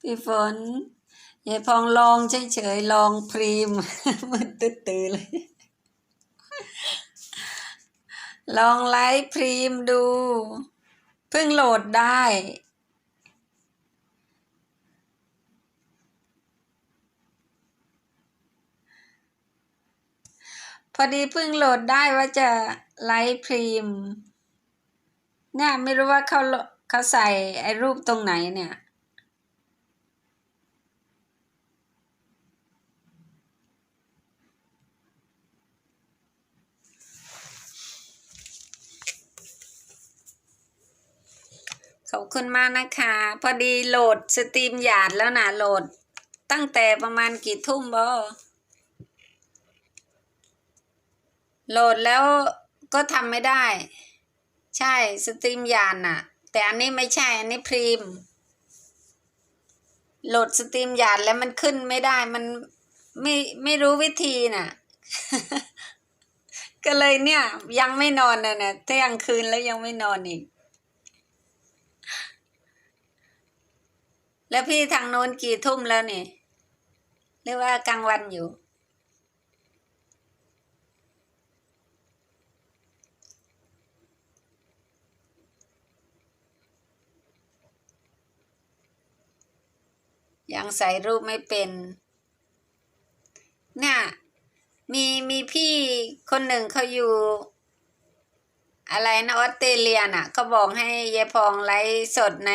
พี่ฝนยายพองลองเฉยๆลองพรีมมืดตื่นๆเลย ลองไลฟ์พรีมดู เพิ่งโหลดได้ พอดีเพิ่งโหลดได้ว่าจะไลฟ์พรีมเนี่ยไม่รู้ว่าเขา เขาใส่ไอ้รูปตรงไหนเนี่ยขอบคุณมากนะคะ พอดีโหลดสตรีมหยาดแล้วนะโหลด ตั้งแต่ประมาณกี่ทุ่มบอโหลดแล้วก็ทำไม่ได้ ใช่สตรีมหยาดน่ะ แต่อันนี้ไม่ใช่อันนี้พรีม โหลดสตรีมหยาดแล้วมันขึ้นไม่ได้มันไม่ไม่รู้วิธีน่ะ ก็เลยเนี่ย ยังไม่นอนน่ะเนี่ยเที่ยงคืนแล้วยังไม่นอนอีก แล้วพี่ทางโน้นกี่ทุ่มแล้วเนี่ยเรียกว่ากลางวันอยู่ ยังใส่รูปไม่เป็นเนี่ยมีมีพี่คนหนึ่งเขาอยู่ อะไรนะออสเตรเลียน่ะเขาบอกให้ยายพองไลฟ์สดใน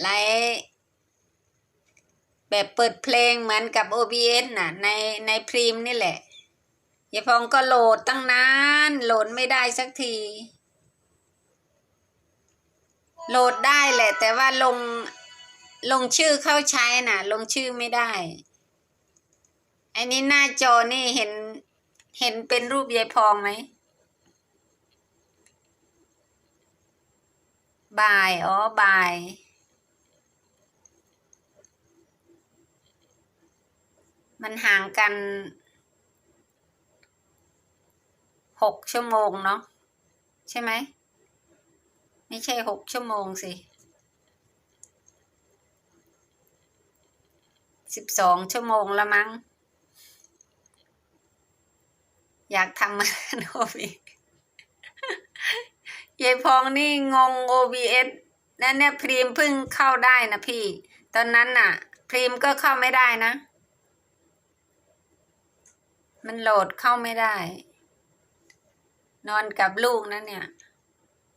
ไลฟ์แบบเปิดเพลงเหมือนกับ OBS น่ะ ในในพรีมนี่แหละยายพองก็โหลดตั้งนานโหลดไม่ได้สักที โหลดได้แหละ แต่ว่าลง ลงชื่อเข้าใช้น่ะ ลงชื่อไม่ได้ อันนี้หน้าจอนี่เห็นเห็นเป็นรูปยายพองไหมบาย อ๋อบาย มันห่างกันหกชั่วโมงเนาะใช่ไหม ไม่ใช่หกชั่วโมงสิ สิบสองชั่วโมงละมั้ง อยากทำมาโนบียายพองนี่งง OBS นั่นเนี่ยพรีมเพิ่งเข้าได้นะพี่ ตอนนั้นน่ะ พรีมก็เข้าไม่ได้นะ มันโหลดเข้าไม่ได้ นอนกับลูกนะเนี่ย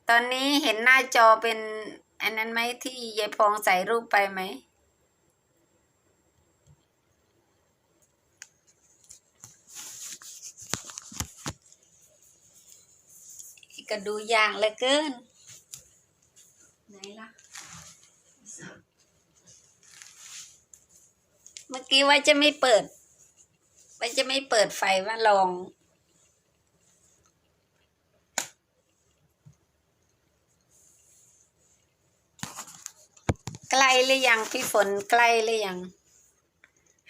ตอนนี้เห็นหน้าจอเป็น อันนั้นไหมที่ยายพองใส่รูปไปไหม ก็ดูอย่างเหลือเกิน ไหนล่ะ เมื่อกี้ว่าจะไม่เปิด ว่าจะไม่เปิดไฟว่าลอง ใกล้หรือยังพี่ฝนใกล้หรือยัง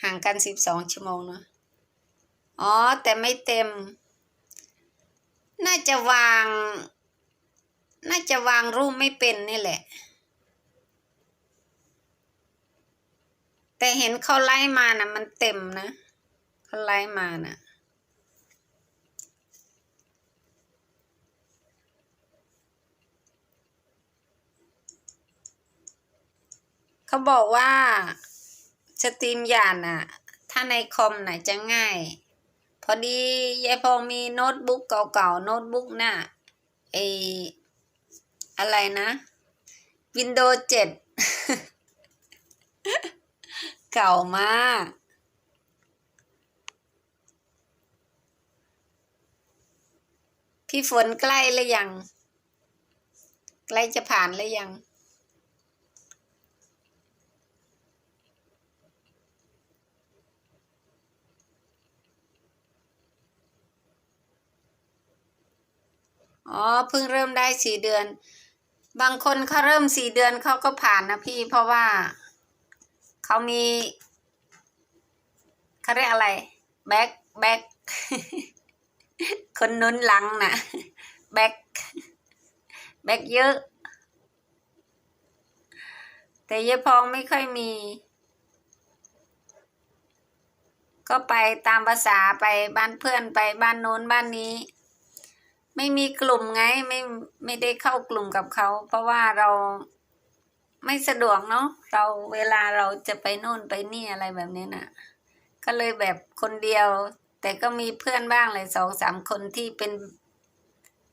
ห่างกันสิบสองชั่วโมงเนาะอ๋อ แต่ไม่เต็ม น่าจะวาง น่าจะวางรูปไม่เป็นนี่แหละ แต่เห็นเขาไล่มานะมันเต็มนะเขาไล่มานะเขาบอกว่าสตรีมยานอะถ้าในคอมน่ะจะง่าย พอดียายพองมีโน้ตบุ๊กเก่าๆโน้ตบุ๊กน่ะไออะไรนะ Windows 7เก่ามากพี่ฝนใกล้หรือยัง ใกล้จะผ่านหรือยัง อ๋อเพิ่งเริ่มได้สี่เดือน บางคนเขาเริ่มสี่เดือนเขาก็ผ่านนะพี่เพราะว่าเขามีเขาเรียกอะไรแบ็คแบ็คคนนุนหลังนะแบ็คแบ็คเยอะ แต่ยายพองไม่ค่อยมี ก็ไปตามภาษาไปบ้านเพื่อนไปบ้านโน้นบ้านนี้ ไม่มีกลุ่มไงไม่ไม่ได้เข้ากลุ่มกับเขา เพราะว่าเราไม่สะดวกเนาะเราเวลาเราจะไปโน่นไปนี่อะไรแบบนี้น่ะ ก็เลยแบบคนเดียว แต่ก็มีเพื่อนบ้างเลยสองสามคนที่เป็น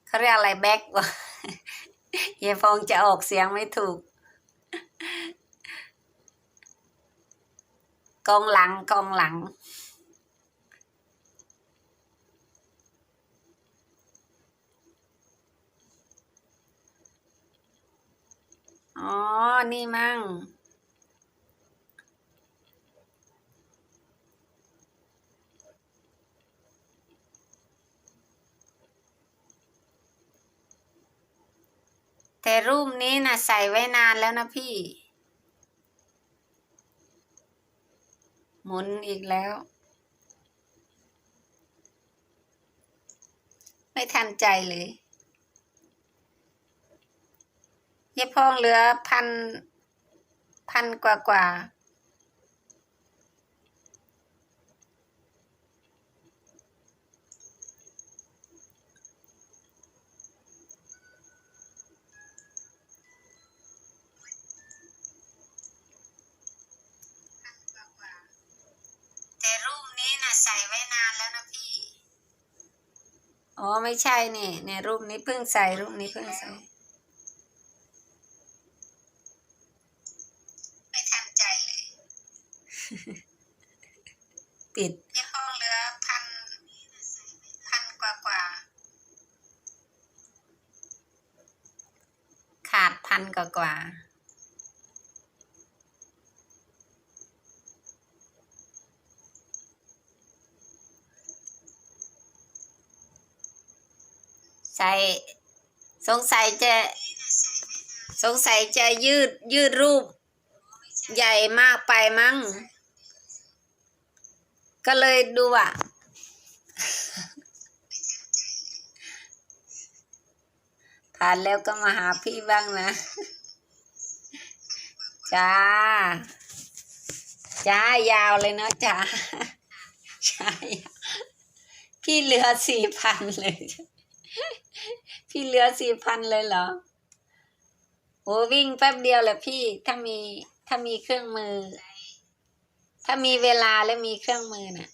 เขาเรียกอะไรแบ็กวะเฮียฟองจะออกเสียงไม่ถูก กองหลังกองหลัง อ๋อ นี่มั่ง แต่รูปนี้นะใส่ไว้นานแล้วนะพี่ หมุนอีกแล้ว ไม่ทันใจเลย ยายพองเหลือพันพันกว่ากว่าแต่รูปนี้นะใส่ไว้นานแล้วนะพี่ อ๋อ ไม่ใช่เนี่ยเนี่ยรูปนี้เพิ่งใส่รูปนี้เพิ่งใส่ ไม่ทันใจเลย ปิด ยี่ห้อเหลือพันพันกว่ากว่าขาดพันกว่ากว่าใส่สงสัยจะ สงสัยจะยืดยืดรูป ใหญ่มากไปมั้ง ก็เลยดูอะผ่านแล้วก็มาหาพี่บ้างนะ จ้า จ้ายาวเลยเนาะจ้าใช่พี่เหลือสี่พันเลย พี่เหลือสี่พันเลยเหรอโอ้วิ่งแป๊บเดียวแหละพี่ถ้ามีถ้ามีเครื่องมือ ถ้ามีเวลาและมีเครื่องมือน่ะ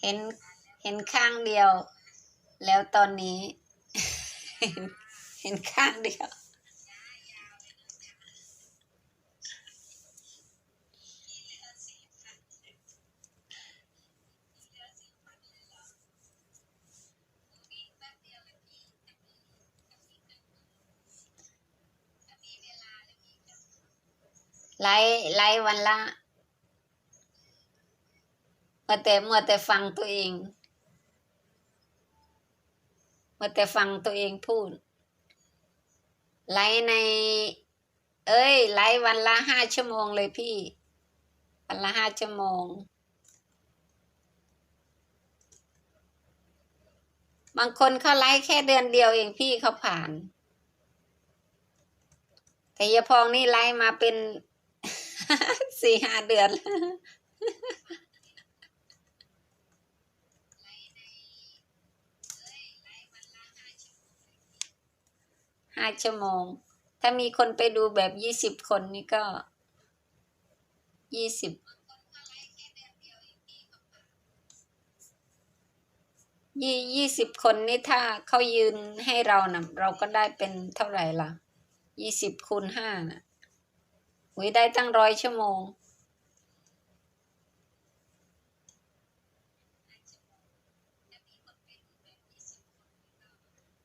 เห็นเห็นข้างเดียว แล้วตอนนี้ เห็นเห็นข้างเดียว ไลฟ์ไลฟ์วันละมัวแต่มัวแต่ฟังตัวเองมัวแต่ฟังตัวเองพูด ไลฟ์ใน เอ้ย ไลฟ์วันละห้าชั่วโมงเลยพี่ วันละห้าชั่วโมง บางคนเขาไลฟ์แค่เดือนเดียวเองพี่เขาผ่านแต่ยาพองนี่ไลฟ์มาเป็น สี่ห้าเดือนห้าชั่วโมง ถ้ามีคนไปดูแบบยี่สิบคนนี่ก็ยี่สิบยี่ยี่สิบคนนี่ถ้าเขายืนให้เรานะเราก็ได้เป็นเท่าไหร่ล่ะยี่สิบคูณห้าน่ะ หุยได้ตั้งร้อยชั่วโมง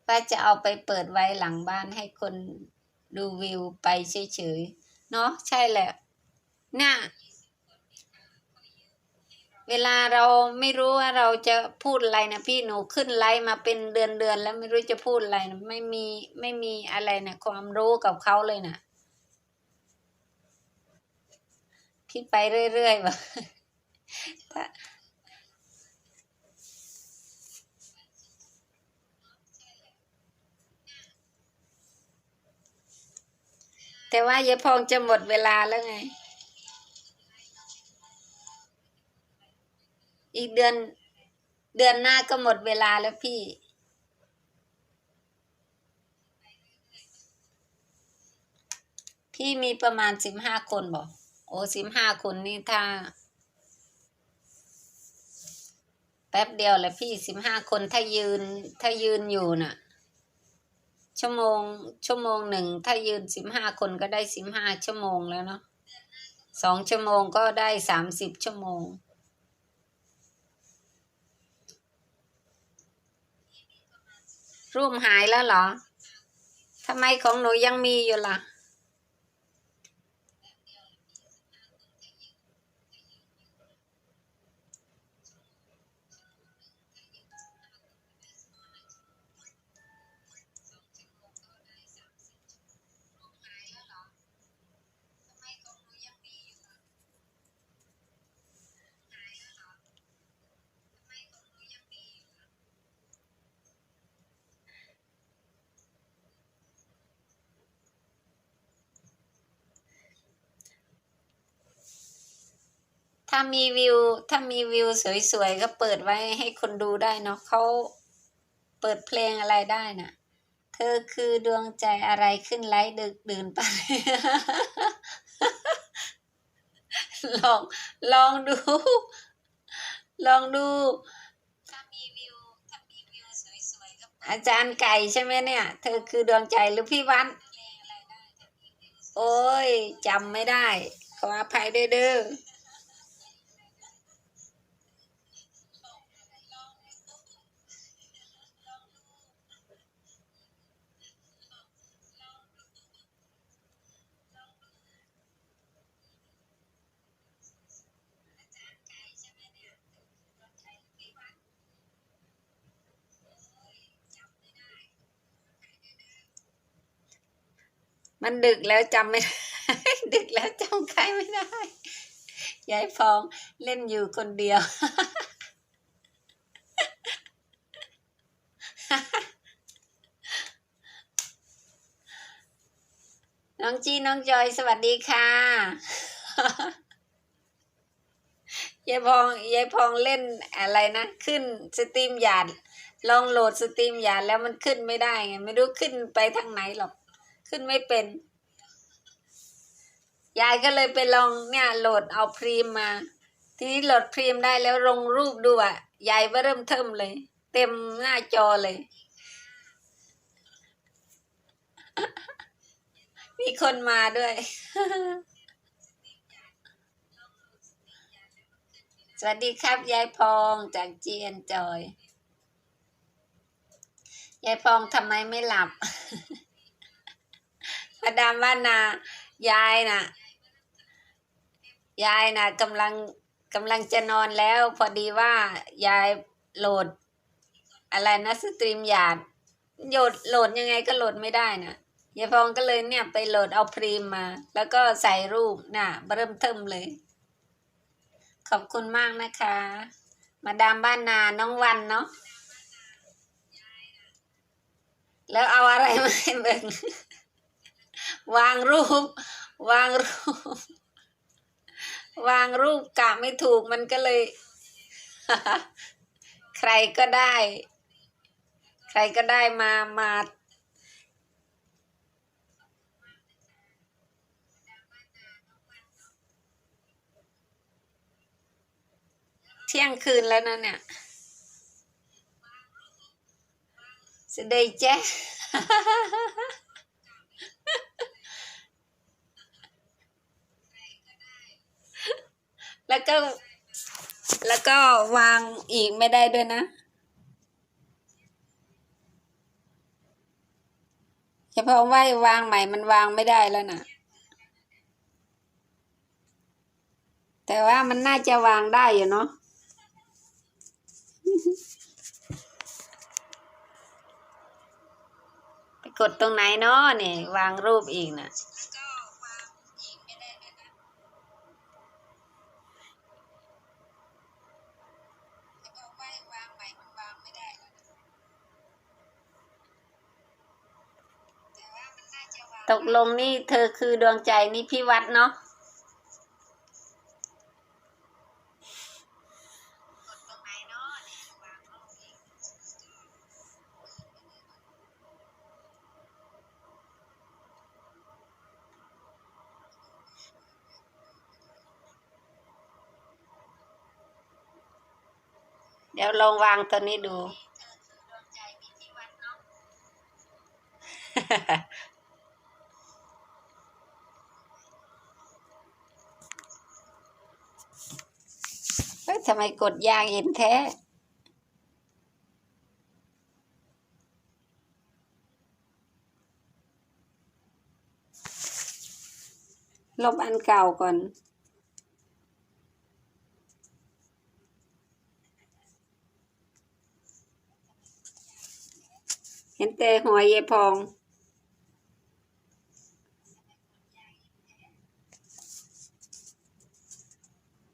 ป้าจะเอาไปเปิดไว้หลังบ้านให้คนดูวิวไปเฉยๆ เนาะใช่แหละเนี่ยเวลาเราไม่รู้ว่าเราจะพูดอะไรนะพี่หนูขึ้นไลฟ์มาเป็นเดือนๆแล้วไม่รู้จะพูดอะไรนะไม่มีไม่มีอะไรนะความรู้กับเขาเลยนะ พี่ไปเรื่อยๆวะถ้าแต่ว่ายายพองจะหมดเวลาแล้วไง อีกเดือนเดือนหน้าก็หมดเวลาแล้วพี่ พี่มีประมาณสิบห้าคนบอก โอ้สิบห้าคนนี่ถ้า แป๊บเดียวแหละพี่สิบห้าคนถ้ายืน ถ้ายืนอยู่น่ะ ชั่วโมง ชั่วโมงหนึ่งถ้ายืนสิบห้าคนก็ได้สิบห้าชั่วโมงแล้วเนาะสองชั่วโมงก็ได้สามสิบชั่วโมง รูปหายแล้วเหรอทำไมของหนูยังมีอยู่ล่ะ ถ้ามีวิว ถ้ามีวิวสวยๆ ก็เปิดไว้ให้คนดูได้เนาะเขาเปิดเพลงอะไรได้น่ะ เธอคือดวงใจอะไรขึ้นไลฟ์ดึกดื่นไป ลอง ลองดู ลองดูถ้ามีวิวถ้ามีวิวสวยๆก็อาจารย์ไก่ใช่ไหมเนี่ย เธอคือดวงใจหรือพี่วัน โอ้ยจำไม่ได้ ขออภัยด้วยเด้อ มันดึกแล้วจำไม่ได้ดึกแล้วจำใครไม่ได้ ยายฟองเล่นอยู่คนเดียว น้องจีน้องจอยสวัสดีค่ะ ยายพองยายพองเล่นอะไรนะขึ้นสตรีมหยาดลองโหลดสตรีมหยาดแล้วมันขึ้นไม่ได้ไงไม่รู้ขึ้นไปทางไหนหรอก ขึ้นไม่เป็น ยายก็เลยไปลองเนี่ยโหลดเอาพรีมมา ทีนี้โหลดพรีมได้แล้วลงรูปดูอะยายว่าเริ่มเทิมเลย เต็มหน้าจอเลย มีคนมาด้วยสวัสดีครับ ยายพองจากเจียนจอย ยายพองทำไมไม่หลับ มาดามว่านายายน่ะ ยายนะกำลังกำลังจะนอนแล้ว พอดีว่ายายโหลด อะไรนะสตรีมหยาดโหลดโหลดยังไงก็โหลดไม่ได้นะยายพองก็เลยเนี่ยไปโหลดเอาพรีมมา แล้วก็ใส่รูปน่ะเริ่มเทิมเลย ขอบคุณมากนะคะ มาดามบ้านนาน้องวันเนาะแล้วเอาอะไรมาให้เบิ่ง วางรูป วางรูป วางรูปกะไม่ถูกมันก็เลย ใครก็ได้ ใครก็ได้มามาเที่ยงคืนแล้วนะเนี่ยสดายแจ๊ แล้วก็แล้วก็วางอีกไม่ได้ด้วยนะ เฉพาะว่าวางใหม่มันวางไม่ได้แล้วนะแต่ว่ามันน่าจะวางได้อยู่เนาะไปกดตรงไหนเนาะเนี่ยวางรูปอีกน่ะ ตกลงนี่เธอคือดวงใจนี่พี่วัดเนาะเดี๋ยวลองวางตัวนี้ดู เฮ้ยทำไมกดยางเอ็นแท้ ลบอันเก่าก่อนเห็นแต่หัวยายพอง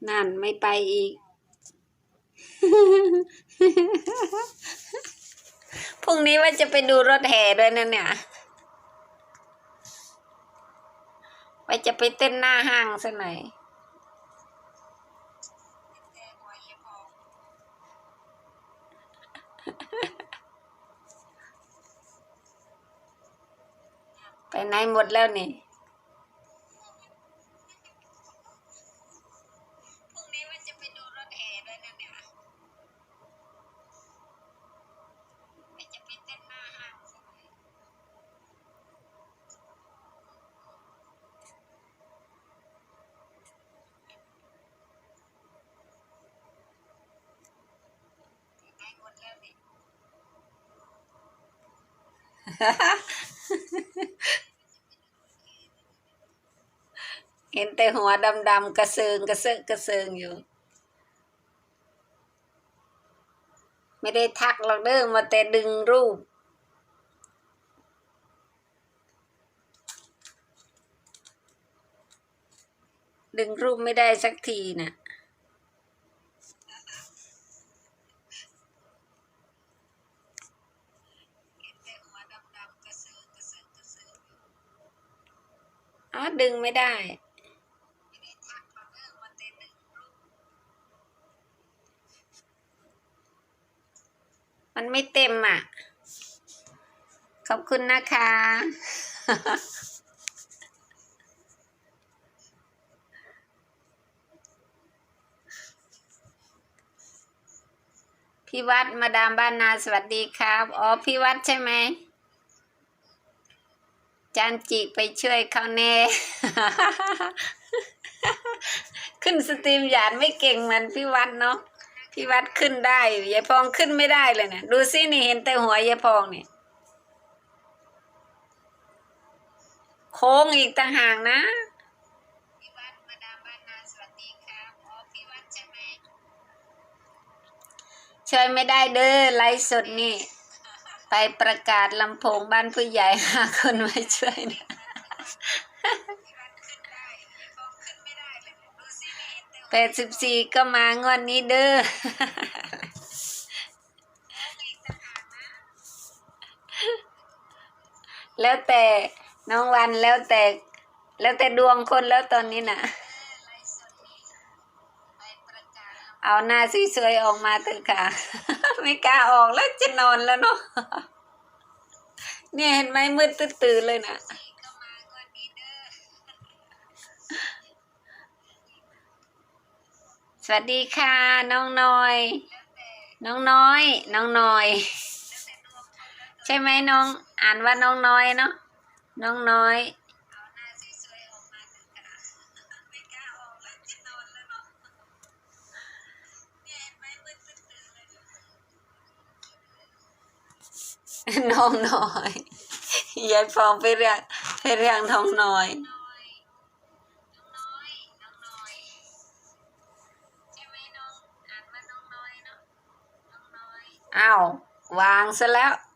นั่นไม่ไปอีก พรุ่งนี้ว่าจะไปดูรถแห่ด้วยนะเนี่ยว่าจะไปเต้นหน้าห้างซะหน่อยไปไหนหมดแล้วนี่ พรุ่งนี้ว่าจะไปดูรถแห่ด้วยนะเนี่ยว่าจะไปเต้นหน้าห้างซะหน่อย ไปหมดแล้วนี่ เห็นแต่หัวดำๆกระเซิงกระเซอะกระเซิงอยู่ ไม่ได้ทักหรอกเด้อมาแต่ดึงรูปดึงรูปไม่ได้สักทีน่ะ อ๋อดึงไม่ได้ มันไม่เต็มอะ ขอบคุณนะคะ พี่วัดมาดามบ้านนาสวัสดีครับ อ๋อ พี่วัดใช่ไหม จันจิไปช่วยเขาแน่ ขึ้นสตรีมหยาดไม่เก่งมันพี่วัดเนาะพี่วัดขึ้นได้ยายพองขึ้นไม่ได้เลยเนะี่ยดูสินี่เห็นแต่หัวยายพองเนี่ยโค้งอีกต่างหากนะช่วยไม่ได้เด้อไลฟ์สดนี่ ไปประกาศลำโพงบ้านผู้ใหญ่หาคนมาช่วยนะแปดสิบสี่ก็มางวดนี้เด้อแล้วแต่น้องวันแล้วแต่ แล้วแต่ดวงคนแล้วตอนนี้น่ะ เอาหน้าสวยๆออกมาเถอะค่ะ ไม่กล้าออกแล้วจะนอนแล้วเนาะเนี่ยเห็นไหมมืดตื่นเลยนะสวัสดีค่ะ น้องน้อย น้องน้อย น้องน้อย ใช่ไหมน้อง อ่านว่าน้องน้อยเนาะน้องน้อย น้องน้อยยายฟองไปเรียกไปเรียกน้องน้อยอ้าววางซะแล้ว